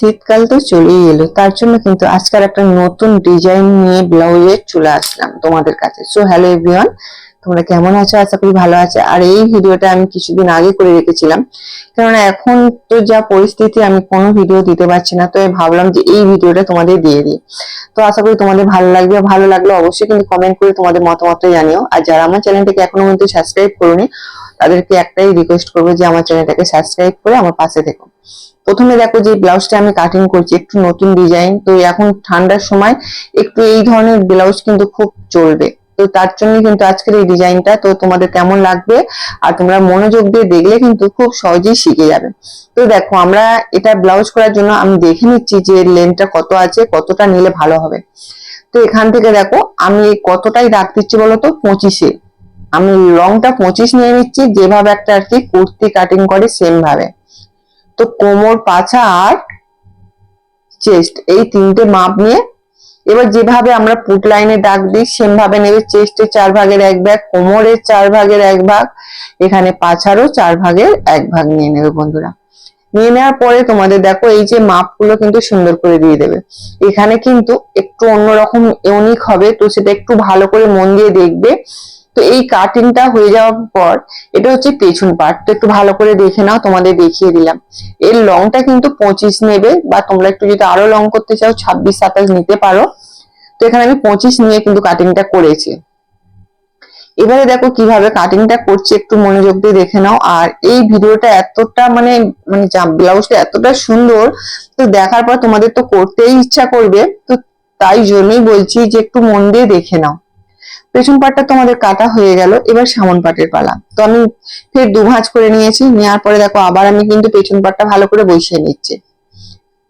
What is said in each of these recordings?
শীতকাল তো চলেই এলো। তার জন্য কিন্তু আজকাল একটা নতুন ডিজাইন নিয়ে ব্লাউজে চলে আসলাম তোমাদের কাছে। সো হ্যালো এভরিওয়ান তোমরা কেমন আছো? আশা করি ভালো আছে। আর এই ভিডিওটা আমি কিছুদিন আগে করে রেখেছিলাম। কেননা এখন তো যা পরিস্থিতি, আমি কোনো ভিডিও দিতে পারছি না। তো আমি ভাবলাম যে এই ভিডিওটা তোমাদের দিয়ে দিই। তো আশা করি তোমাদের ভালো লাগবে। ভালো লাগলে অবশ্যই কিন্তু কমেন্ট করে তোমাদের মতামত জানিও। আর যারা আমার চ্যানেলটাকে এখনও পর্যন্ত সাবস্ক্রাইব করোনি তাদেরকে একটাই রিকোয়েস্ট করব যে আমার চ্যানেলটাকে সাবস্ক্রাইব করে আমার পাশে থেকো। প্রথমে দেখো যে ব্লাউজটা আমি কাটিং করছি, একটু নতুন ডিজাইন তো এখন ঠান্ডার সময় একটু এই ধরনের ব্লাউজ কিন্তু খুব চলবে। তো তার জন্য কিন্তু আজকের এই ডিজাইনটা তো তোমাদের কেমন লাগবে আর তোমরা মনোযোগ দিয়ে দেখলে কিন্তু খুব সহজেই শিখে যাবে। তো দেখো, আমরা এটা ব্লাউজ করার জন্য আমি দেখে নিচ্ছি যে লেন্থটা কত আছে, কতটা নিলে ভালো হবে। তো এখান থেকে দেখো, আমি কতটাই দাগ দিচ্ছি বলতো? পঁচিশে। আমি রংটা পঁচিশ নিয়ে নিচ্ছি, যেভাবে একটা আর কি কুর্তি কাটিং করে সেম ভাবে। তো কোমর, পাছা আর চেস্ট এই তিনটে মাপ নিয়ে। এবার যেভাবে আমরা পুট লাইনে দাগ দিই সেম ভাবে নেবে চেস্টের চার ভাগের এক ভাগ, কোমরের চার ভাগের এক ভাগ, এখানে পাছারও চার ভাগের এক ভাগ নিয়ে নেবে বন্ধুরা। নিয়ে নেওয়ার পরে তোমাদের দেখো, এই যে মাপগুলো কিন্তু সুন্দর করে দিয়ে দেবে। এখানে কিন্তু একটু অন্যরকম ইউনিক হবে, তো সেটা একটু ভালো করে মন দিয়ে দেখবে। তো এই কাটিংটা হয়ে যাওয়ার পর, এটা হচ্ছে পেছন পার্ট তো একটু ভালো করে দেখে নাও, তোমাদের দেখিয়ে দিলাম। এর লংটা কিন্তু পঁচিশ নেবে, বা তোমরা একটু যদি আরও লং করতে চাও, ছাব্বিশ, সাতাশ নিতে পারো। তো এখানে আমি পঁচিশ নিয়ে কিন্তু কাটিংটা করেছি। এবারে দেখো কীভাবে কাটিংটা করছি, একটু মনোযোগ দিয়ে দেখে নাও। আর এই ভিডিওটা এতটা মানে মানে ব্লাউজটা এতটা সুন্দর, তো দেখার পর তোমাদের তো করতেই ইচ্ছা করবে। তো তাই জন্যই বলছি যে একটু মন দিয়ে দেখে নাও। পেছন পাটটা তোমাদের কাটা হয়ে গেল, এবার সামন পাটের পালা। তো আমি ফের দু ভাঁজ করে নিয়েছি নেওয়ার পরে দেখো আবার আমি কিন্তু পেছন পাটটা ভালো করে বসিয়ে নিচ্ছি।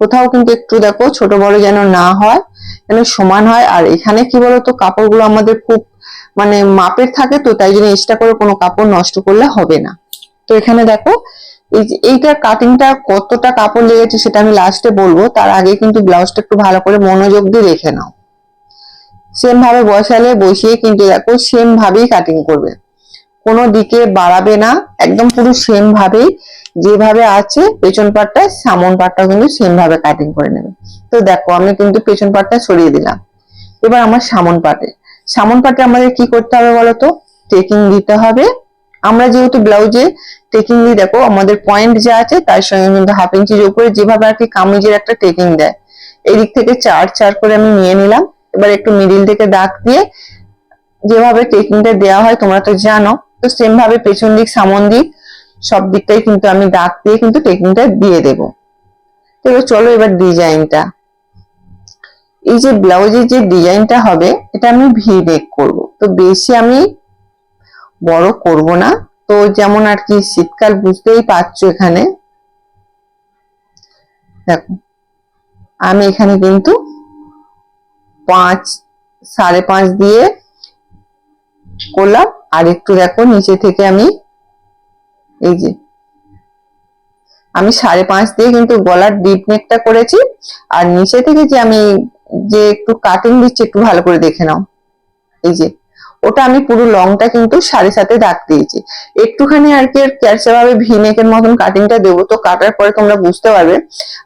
কোথাও কিন্তু একটু দেখো ছোট বড় যেন না হয়, যেন সমান হয়। আর এখানে কি বলতো, কাপড়গুলো আমাদের খুব মানে মাপের থাকে তো, তাই জন্য এক্সট্রা করে কোনো কাপড় নষ্ট করলে হবে না। তো এখানে দেখো, এই যে এইটার কাটিংটা কতটা কাপড় লেগেছে সেটা আমি লাস্টে বলব। তার আগে কিন্তু ব্লাউজটা একটু ভালো করে মনোযোগ দিয়ে রেখে নাও। সেম ভাবে বসালে বসিয়ে কিন্তু দেখো সেম ভাবেই কাটিং করবে। কোনো দিকে বাড়াবে না, একদম পুরো সেম ভাবেই যেভাবে আছে পেছন পাটটা সামন পাটটা কিন্তু সেম ভাবে কাটিং করে নেবে। তো দেখো আমি কিন্তু পেছন পাটটা সরিয়ে দিলাম। এবার আমার সামন পাটে। সামন পাটে আমাদের কি করতে হবে বলতো? টেকিং দিতে হবে। আমরা যেহেতু ব্লাউজে টেকিং দিয়ে দেখো আমাদের পয়েন্ট যা আছে তার সঙ্গে কিন্তু হাফ ইঞ্চির উপরে যেভাবে আর কি কামিজের একটা টেকিং দেয়। এদিক থেকে চার চার করে আমি নিয়ে নিলাম। এবার একটু মিডিল থেকে দাগ দিয়ে যেভাবে টেকিংটা দেওয়া হয়, তোমরা তো জানো, তো সেম ভাবে পেছন দিক, সামন দিক, সব দিকটাই কিন্তু আমি দাগ দিয়ে কিন্তু টেকিংটা দিয়ে দেব। তো চলো এবার ডিজাইনটা এই যে ব্লাউজের যে ডিজাইনটা হবে, এটা আমি ভি নেক করব। তো বেশি আমি বড় করব না। তো যেমন আর কি শীতকাল, বুঝতেই পারছ এখানে। দেখো, আমি এখানে কিন্তু পাঁচ, সাড়ে পাঁচ দিয়ে করলাম। আর একটু দেখো, নিচে থেকে আমি এই যে, আমি সাড়ে পাঁচ দিয়ে কিন্তু গলার ডিপ নেকটা করেছি। আর নিচে থেকে যে আমি যে একটু কাটিং দিচ্ছি, একটু ভালো করে দেখে নাও। এই যে ওটা আমি পুরো লংটা কিন্তু সাড়ে সাথে দাগ দিয়েছি। একটুখানি আর কি ক্যারসা ভাবে ভিনেকের মতন কাটিংটা দেবো, তো কাটার পরে তোমরা বুঝতে পারবে।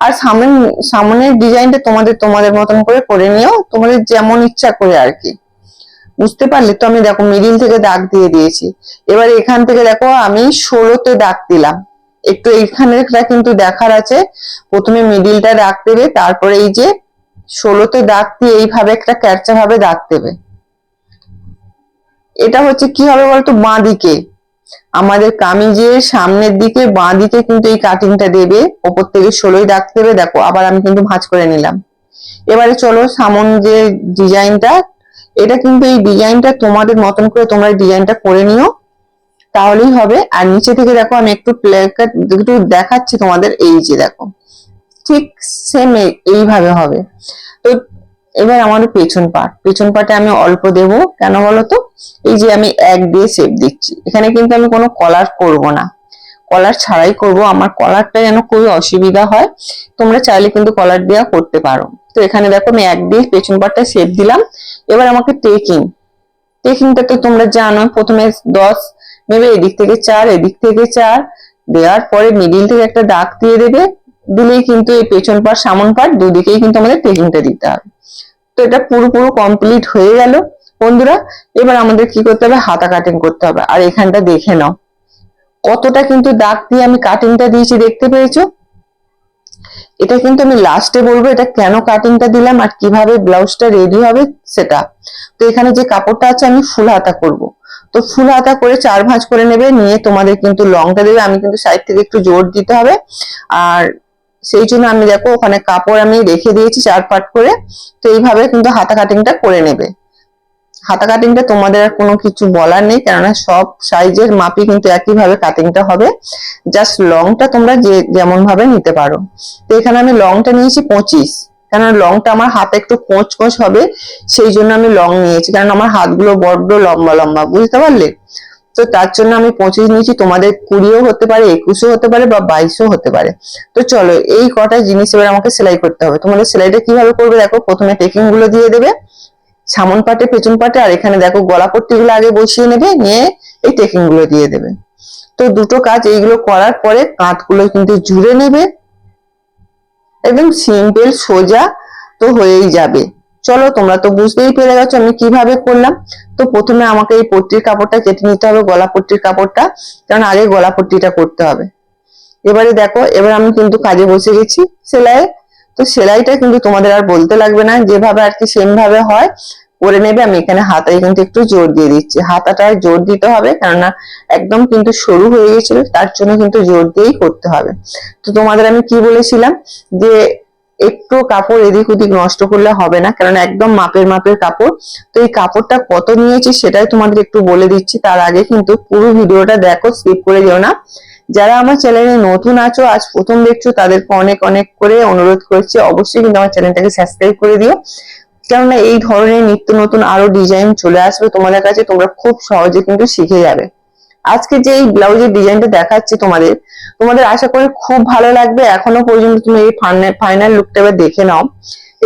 আর সামনে, সামনের ডিজাইনটা তোমাদের তোমাদের মতন করে করে নিও, তোমাদের যেমন ইচ্ছা করে আর কি। বুঝতে পারলে তো আমি দেখো মিডিল থেকে দাগ দিয়ে দিয়েছি। এবার এখান থেকে দেখো আমি ষোলোতে দাগ দিলাম। একটু এইখানেটা কিন্তু দেখার আছে। প্রথমে মিডিলটা দাগ দেবে, তারপরে এই যে ষোলোতে দাগ দিয়ে এইভাবে একটা ক্যারচা ভাবে দাগ দেবে। এটা হচ্ছে কি হবে বলতো? বাঁ দিকে আমাদের কামিজের সামনের দিকে বাঁ দিকে কিন্তু এই কাটিংটা দেবে। ওপর থেকে ষোলোই দাগ দেবে। দেখো, আবার আমি কিন্তু ভাঁজ করে নিলাম। এবারে চলো সামন যে ডিজাইনটা, এটা কিন্তু এই ডিজাইনটা তোমাদের মতন করে তোমরা ডিজাইনটা করে নিও। তাহলেই হবে। আর নিচে থেকে দেখো, আমি একটু একটু দেখাচ্ছি তোমাদের। এই যে দেখো, ঠিক সেম এইভাবে হবে। তো এবার আমাদের পেছন পাট পেছন পাটে আমি অল্প দেব। কেন বলতো? এই যে আমি এক দিয়ে শেপ দিচ্ছি। এখানে কিন্তু আমি কোনো কলার করব না। কলার ছাড়াই করব। আমার কলারটা যেন খুবই অসুবিধা হয়। তোমরা চাইলে কিন্তু কলার দেওয়া করতে পারো। তো এখানে দেখো আমি এক দিয়ে পেছন পাটটা শেপ দিলাম। এবার আমাকে টেকিং টেকিংটা তো তোমরা জানো, প্রথমে দশ, নেবে, এদিক থেকে চার, এদিক থেকে চার, দেওয়ার পরে মিডিল থেকে একটা দাগ দিয়ে দেবে। দিলেই কিন্তু এই পেছন পাট সামন পাট দুদিকেই কিন্তু আমাদের টেকিংটা দিতে হবে। তো এটা পুরোপুরো কমপ্লিট হয়ে গেল। বন্ধুরা, এবার আমাদের কি করতে হবে? হাতা কাটিং করতে হবে। আর এখানটা দেখে নাও। কতটা কিন্তু দাগ দিয়ে আমি কাটিংটা দিয়েছি, দেখতে পেয়েছ? এটা কিন্তু আমি লাস্টে বলব, এটা কেন কাটিংটা দিলাম আর কীভাবে ব্লাউজটা রেডি হবে সেটা। তো এখানে যে কাপড়টা আছে, আমি ফুল হাতা করব। তো ফুল হাতা করে চার ভাঁজ করে নেবে, নিয়ে তোমাদের কিন্তু লংটা দেবে। আমি কিন্তু সাইড থেকে একটু জোর দিতে হবে। আর সেই জন্য আমি দেখো ওখানে কাপড় আমি রেখে দিয়েছি চার পাট করে। তো এইভাবে কিন্তু হাতা কাটিংটা করে নেবে। হাতা কাটিংটা তোমাদের আর কোনো কিছু বলার নেই, কেননা সব সাইজের মাপি কিন্তু একইভাবে কাটিংটা হবে। জাস্ট লংটা তোমরা যে যেমন ভাবে নিতে পারো। তো এখানে আমি লংটা নিয়েছি পঁচিশ। কেননা লংটা আমার হাতে একটু কোঁচ কোঁচ হবে, সেই জন্য আমি লং নিয়েছি। কারণ আমার হাতগুলো বড্ড লম্বা লম্বা, বুঝতে পারলে? তো তার জন্য আমি পঁচিশ নিয়েছি তোমাদের কুড়িও হতে পারে, একুশও হতে পারে বা বাইশও হতে পারে। তো চলো, এই কটা জিনিস এবার আমাকে সেলাই করতে হবে। তোমাদের সেলাইটা কীভাবে করবে দেখো, প্রথমে টেকিংগুলো দিয়ে দেবে, সামন পাটে, পেছন পাটে, আর এখানে দেখো গলা পট্টি গুলো আগে বসিয়ে নেবে, নিয়ে এই টেকিংগুলো দিয়ে দেবে। তো দুটো কাজ এইগুলো করার পরে কাঁধগুলো কিন্তু জুড়ে নেবে, একদম সিম্পল সোজা তো হয়েই যাবে। চলো, তোমরা তো বুঝতেই পেরে গেছো আমি কীভাবে করলাম। তো প্রথমে আমাকে এই পট্টির কাপড়টা কেটে নিতে হবে, গলা পট্টির কাপড়টা, কারণ আগে গলা পট্টিটা করতে হবে। এবারে দেখো, এবার আমি কিন্তু কাজে বসে গেছি সেলাই তো সেলাইটা কিন্তু তোমাদের আর বলতে লাগবে না, যেভাবে আর কি সেম ভাবে হয়, করে নেবে। আমি এখানে হাতায় কিন্তু একটু জোর দিয়ে দিচ্ছি। হাতাটায় জোর দিতে হবে, কেননা একদম কিন্তু সরু হয়ে গেছিল, তার জন্য কিন্তু জোর দিয়েই করতে হবে। তো তোমাদের আমি কি বলেছিলাম যে একটু কাপড় এদিক ওদিক নষ্ট করলে হবে না কারণ একদম মাপের মাপের কাপড়। তো এই কাপড়টা কত নিয়েছি সেটাই তোমাদের একটু বলে দিচ্ছি, তার আগে কিন্তু পুরো ভিডিওটা দেখো স্কিপ করে যেও না। যারা আমার চ্যানেলে নতুন আছো, আজ প্রথম দেখছ, তাদেরকে অনেক অনেক করে অনুরোধ করছি, অবশ্যই কিন্তু আমার চ্যানেলটাকে সাবস্ক্রাইব করে দিও। কেননা এই ধরনের নিত্য নতুন আরও ডিজাইন চলে আসবে তোমাদের কাছে, তোমরা খুব সহজে কিন্তু শিখে যাবে। আজকে যে এই ব্লাউজের ডিজাইনটা দেখাচ্ছি তোমাদের তোমাদের আশা করি খুব ভালো লাগবে। এখনও পর্যন্ত তুমি এই ফাইনাল লুকটা এবার দেখে নাও।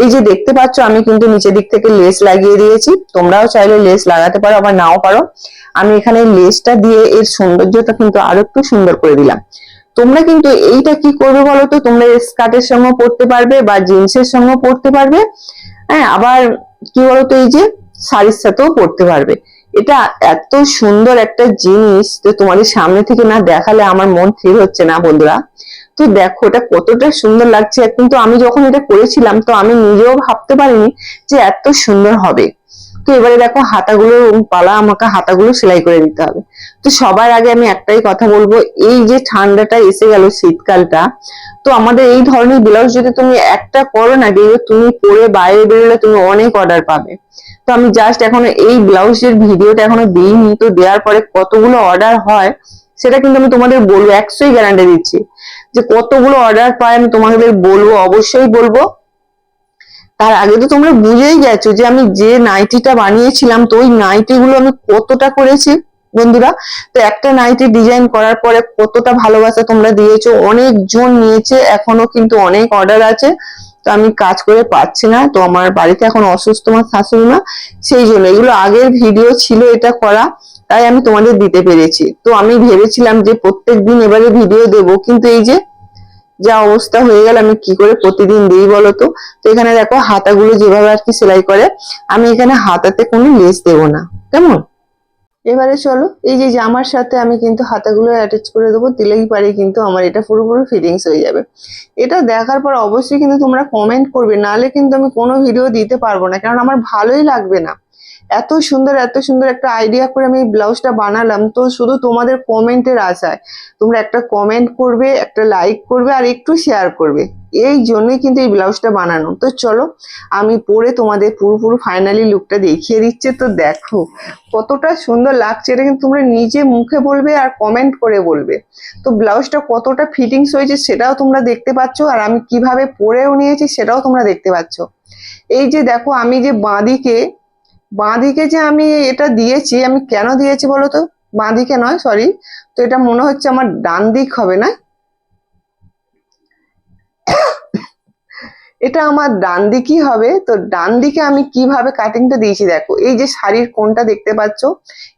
এই যে দেখতে পাচ্ছ, আমি কিন্তু নিচের দিক থেকে লেস লাগিয়ে দিয়েছি। তোমরাও চাইলে লেস লাগাতে পারো, আবার নাও পারো। আমি এখানে লেসটা দিয়ে এর সৌন্দর্যটা কিন্তু আরও একটু সুন্দর করে দিলাম। তোমরা কিন্তু এইটা কি করবে বলো তো? তোমরা স্কার্টের সঙ্গে পড়তে পারবে বা জিন্সের সঙ্গে পড়তে পারবে। হ্যাঁ আবার কি বলতো এই যে শাড়ির সাথেও পড়তে পারবে। এটা এত সুন্দর একটা জিনিস তো তোমাদের সামনে থেকে না দেখালে আমার মন স্থির হচ্ছে না, বন্ধুরা। তো দেখো, এটা কতটা সুন্দর লাগছে। কিন্তু আমি যখন এটা করেছিলাম, তো আমি নিজেও ভাবতে পারিনি যে এত সুন্দর হবে। তো এবারে দেখো, হাতাগুলো পালা, আমাকে হাতাগুলো সেলাই করে দিতে হবে। তো সবার আগে আমি একটাই কথা বলব, এই যে ঠান্ডাটা এসে গেল শীতকালটা, তো আমাদের এই ধরনের ব্লাউজ যদি তুমি একটা করো না দেখবে তুমি পরে বাইরে বেরোলে তুমি অনেক অর্ডার পাবে। তো আমি জাস্ট এখন এই ব্লাউজের ভিডিওটা এখনও দিইনি। তো দেওয়ার পরে কতগুলো অর্ডার হয়, সেটা কিন্তু আমি তোমাদের বলব, একশোই গ্যারান্টি দিচ্ছি। যে কতগুলো অর্ডার পায় আমি তোমাদের বলব, অবশ্যই বলব। তার আগে তো তোমরা বুঝেই গেছো যে আমি যে নাইটিটা বানিয়েছিলাম, তো ওই নাইটি গুলো আমি কতটা করেছি, বন্ধুরা? তো একটা নাইটি ডিজাইন করার পরে কতটা ভালোবাসা তোমরা দিয়েছ অনেক জন নিয়েছে, এখনও কিন্তু অনেক অর্ডার আছে। তো আমি কাজ করে পাচ্ছি না, তো আমার বাড়িতে এখন অসুস্থ আমার শাশুড়ি মা, সেই জন্য এগুলো আগের ভিডিও ছিল এটা করা, তাই আমি তোমাদের দিতে পেরেছি। তো আমি ভেবেছিলাম যে প্রত্যেক দিন এবারে ভিডিও দেব, কিন্তু এই যে যা অবস্থা হয়ে গেল, আমি কি করে প্রতিদিন দিই বলতো তো এখানে দেখো হাতাগুলো যেভাবে আর কি সেলাই করে, আমি এখানে হাতাতে কোনো লেস দেবো না। কেমন? এবারে চলো, এই যে জামার সাথে আমি কিন্তু হাতাগুলো অ্যাটাচ করে দেবো, দিলেই পারি কিন্তু আমার এটা পুরোপুরি ফিটিংস হয়ে যাবে। এটা দেখার পর অবশ্যই কিন্তু তোমরা কমেন্ট করবে, নাহলে কিন্তু আমি কোনো ভিডিও দিতে পারব না, কারণ আমার ভালোই লাগবে না। এত সুন্দর এত সুন্দর একটা আইডিয়া করে আমি এই ব্লাউজটা বানালাম। তো শুধু তোমাদের কমেন্টের আশায়। তোমরা একটা কমেন্ট করবে, একটা লাইক করবে আর একটু শেয়ার করবে। এই জন্যই কিন্তু এই ব্লাউজটা বানানো। তো চলো, আমি পরে তোমাদের পুরোপুরো ফাইনালি লুকটা দেখিয়ে দিচ্ছে। তো দেখো, কতটা সুন্দর লাগছে। এটা কিন্তু তোমরা নিজে মুখে বলবে আর কমেন্ট করে বলবে। তো ব্লাউজটা কতটা ফিটিংস হয়েছে সেটাও তোমরা দেখতে পাচ্ছ। আর আমি কীভাবে পরেও নিয়েছি সেটাও তোমরা দেখতে পাচ্ছ। এই যে দেখো, আমি যে বাঁদিকে বাঁদিকে যে আমি এটা দিয়েছি, আমি কেন দিয়েছি বলো তো? বাঁদিকে নয় সরি তো এটা মনে হচ্ছে আমার ডান দিক হবে না? এটা আমার ডান দিকই হবে। তো ডান দিকে আমি কীভাবে কাটিংটা দিয়েছি দেখো। এই যে শাড়ির কোনটা দেখতে পাচ্ছ,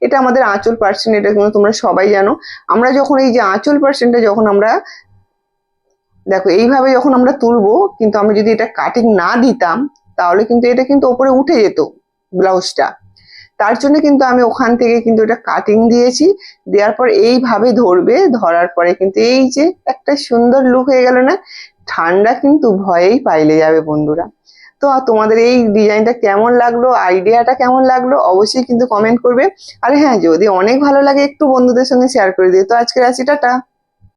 এটা আমাদের আঁচল পার্সেন্ট এটা কিন্তু তোমরা সবাই জানো। আমরা যখন এই যে আঁচল পার্সেন্টটা যখন আমরা, দেখো, এইভাবে যখন আমরা তুলবো, কিন্তু আমি যদি এটা কাটিং না দিতাম, তাহলে কিন্তু এটা কিন্তু ওপরে উঠে যেত। ব্লাউজটা। তার জন্য কিন্তু আমি ওখান থেকে কিন্তু এটা কাটিং দিয়েছি। দেওয়ার পর এইভাবে ধরবে, ধরার পরে কিন্তু এই যে একটা সুন্দর লুক হয়ে গেল না, ঠান্ডা কিন্তু ভয়েই পাইলে যাবে বন্ধুরা। তো তোমাদের এই ডিজাইনটা কেমন লাগল, আইডিয়াটা কেমন লাগল, অবশ্যই কিন্তু কমেন্ট করবে। আর হ্যাঁ যদি অনেক ভালো লাগে একটু বন্ধুদের সঙ্গে শেয়ার করে দিও। তো আজকের আছি টাটা!